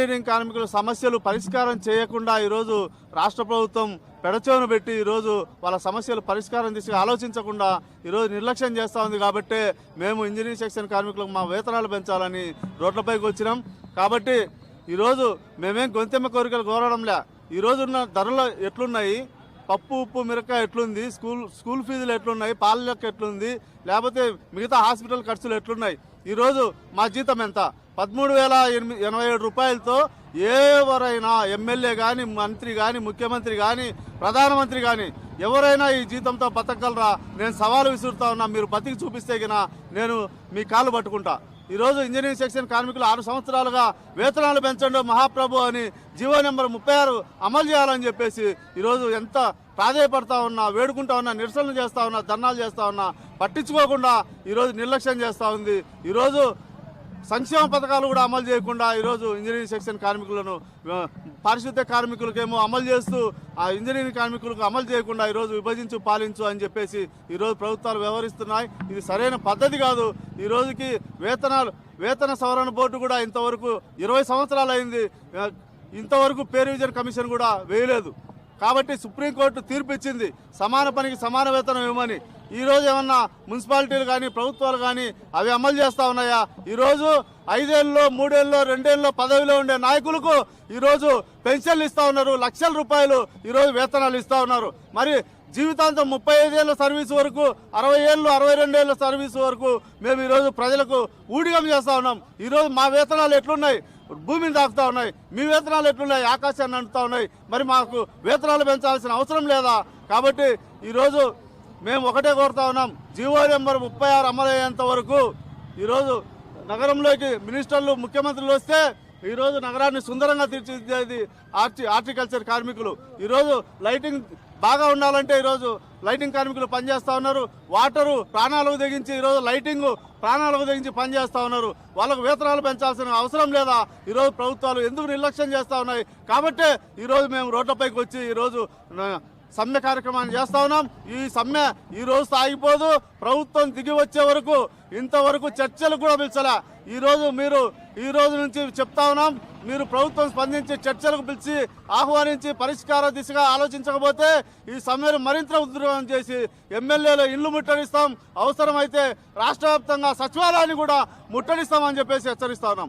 Engineering కార్మికుల సమస్యలు పరిష్కారం చేయకుండా ఈరోజు రాష్ట్ర ప్రభుత్వం పెడచెవును పెట్టి ఈరోజు వాళ్ళ సమస్యలు పరిష్కారం తీసుకు ఆలోచించకుండా ఈరోజు నిర్లక్ష్యం చేస్తూ ఉంది కాబట్టి మేము ఇంజనీరింగ్ సెక్షన్ కార్మికులకు మా వేతనాలు పెంచాలని రోడ్లపైకి వచ్చినాం. కాబట్టి ఈరోజు మేమేం గొంతెమ్మ కోరికలు కోరడంలే. ఈరోజు ఉన్న ధరలు ఎట్లున్నాయి? పప్పు ఉప్పు మిరక ఎట్లుంది? స్కూల్ స్కూల్ ఫీజులు ఎట్లున్నాయి? పాల లెక్క ఎట్లుంది? లేకపోతే మిగతా హాస్పిటల్ ఖర్చులు ఎట్లున్నాయి? ఈరోజు మా జీతం ఎంత? పదమూడు వేల ఎనిమిది ఎనభై ఏడు రూపాయలతో ఎవరైనా ఎమ్మెల్యే కానీ మంత్రి కానీ ముఖ్యమంత్రి కానీ ప్రధానమంత్రి కానీ ఎవరైనా ఈ జీతంతో బతకగలరా? నేను సవాలు విసురుతా ఉన్నా. మీరు బతికి చూపిస్తే నేను మీ కాళ్ళు పట్టుకుంటా. ఈరోజు ఇంజనీరింగ్ సెక్షన్ కార్మికులు ఆరు సంవత్సరాలుగా వేతనాలు పెంచండి మహాప్రభు అని జీవో నెంబర్ ముప్పై ఆరు అమలు చేయాలని చెప్పేసి ఈరోజు ఎంత ప్రాధాయపడతా ఉన్నా వేడుకుంటా ఉన్నా నిరసనలు చేస్తా ఉన్నా ధర్నాలు చేస్తా ఉన్నా పట్టించుకోకుండా ఈరోజు నిర్లక్ష్యం చేస్తూ ఉంది. ఈరోజు సంక్షేమ పథకాలు కూడా అమలు చేయకుండా ఈరోజు ఇంజనీరింగ్ సెక్షన్ కార్మికులను పారిశుద్ధ్య కార్మికులకేమో అమలు చేస్తూ ఆ ఇంజనీరింగ్ కార్మికులకు అమలు చేయకుండా ఈరోజు విభజించు పాలించు అని చెప్పేసి ఈరోజు ప్రభుత్వాలు వ్యవహరిస్తున్నాయి. ఇది సరైన పద్ధతి కాదు. ఈ రోజుకి వేతనాలు వేతన సవరణ బోర్డు కూడా ఇంతవరకు ఇరవై సంవత్సరాలు అయింది ఇంతవరకు పే రివిజన్ కమిషన్ కూడా వేయలేదు. కాబట్టి సుప్రీంకోర్టు తీర్పు ఇచ్చింది సమాన పనికి సమాన వేతనం ఇవ్వమని. ఈరోజు ఏమన్నా మున్సిపాలిటీలు కానీ ప్రభుత్వాలు కానీ అవి అమలు చేస్తా ఉన్నాయా? ఈరోజు ఐదేళ్ళలో మూడేళ్ళలో రెండేళ్ళలో పదవిలో ఉండే నాయకులకు ఈరోజు పెన్షన్లు ఇస్తా ఉన్నారు. లక్షల రూపాయలు ఈరోజు వేతనాలు ఇస్తా ఉన్నారు. మరి జీవితాంతం ముప్పై ఐదేళ్ళ సర్వీస్ వరకు అరవై ఏళ్ళు అరవై రెండేళ్ళ సర్వీస్ వరకు మేము ఈరోజు ప్రజలకు ఊడిగం చేస్తా ఉన్నాం. ఈరోజు మా వేతనాలు ఎట్లున్నాయి? భూమిని తాకుతా ఉన్నాయి. మీ వేతనాలు ఎట్లున్నాయి? ఆకాశాన్ని అంటుతా ఉన్నాయి. మరి మాకు వేతనాలు పెంచాల్సిన అవసరం లేదా? కాబట్టి ఈరోజు మేము ఒకటే కోరుతా ఉన్నాం. జీవో నెంబర్ ముప్పై ఆరు అమలయ్యేంత వరకు ఈరోజు నగరంలోకి మినిస్టర్లు ముఖ్యమంత్రులు వస్తే ఈరోజు నగరాన్ని సుందరంగా తీర్చిదిద్దేది ఆర్టి హార్టికల్చర్ కార్మికులు. ఈరోజు లైటింగ్ బాగా ఉండాలంటే ఈరోజు లైటింగ్ కార్మికులు పనిచేస్తూ ఉన్నారు. వాటరు ప్రాణాలకు తెగించి ఈరోజు లైటింగ్ ప్రాణాలకు తెగించి పనిచేస్తూ ఉన్నారు. వాళ్ళకు వేతనాలు పెంచాల్సిన అవసరం లేదా? ఈరోజు ప్రభుత్వాలు ఎందుకు నిర్లక్ష్యం చేస్తూ ఉన్నాయి? కాబట్టే ఈరోజు మేము రోడ్లపైకి వచ్చి ఈరోజు సమ్మె కార్యక్రమాన్ని చేస్తా ఉన్నాం. ఈ సమ్మె ఈ రోజు ఆగిపోదు ప్రభుత్వం దిగి వచ్చే వరకు ఇంతవరకు చర్చలు కూడా పిలిచలే. ఈ రోజు మీరు ఈ రోజు నుంచి చెప్తా ఉన్నాం. మీరు ప్రభుత్వం స్పందించి చర్చలకు పిలిచి ఆహ్వానించి పరిష్కార దిశగా ఆలోచించకపోతే ఈ సమ్మెను మరింత ఉద్యోగం చేసి ఎమ్మెల్యేలు ఇల్లు ముట్టడిస్తాం. అవసరమైతే రాష్ట్ర సచివాలయాన్ని కూడా ముట్టడిస్తామని చెప్పేసి హెచ్చరిస్తా ఉన్నాం.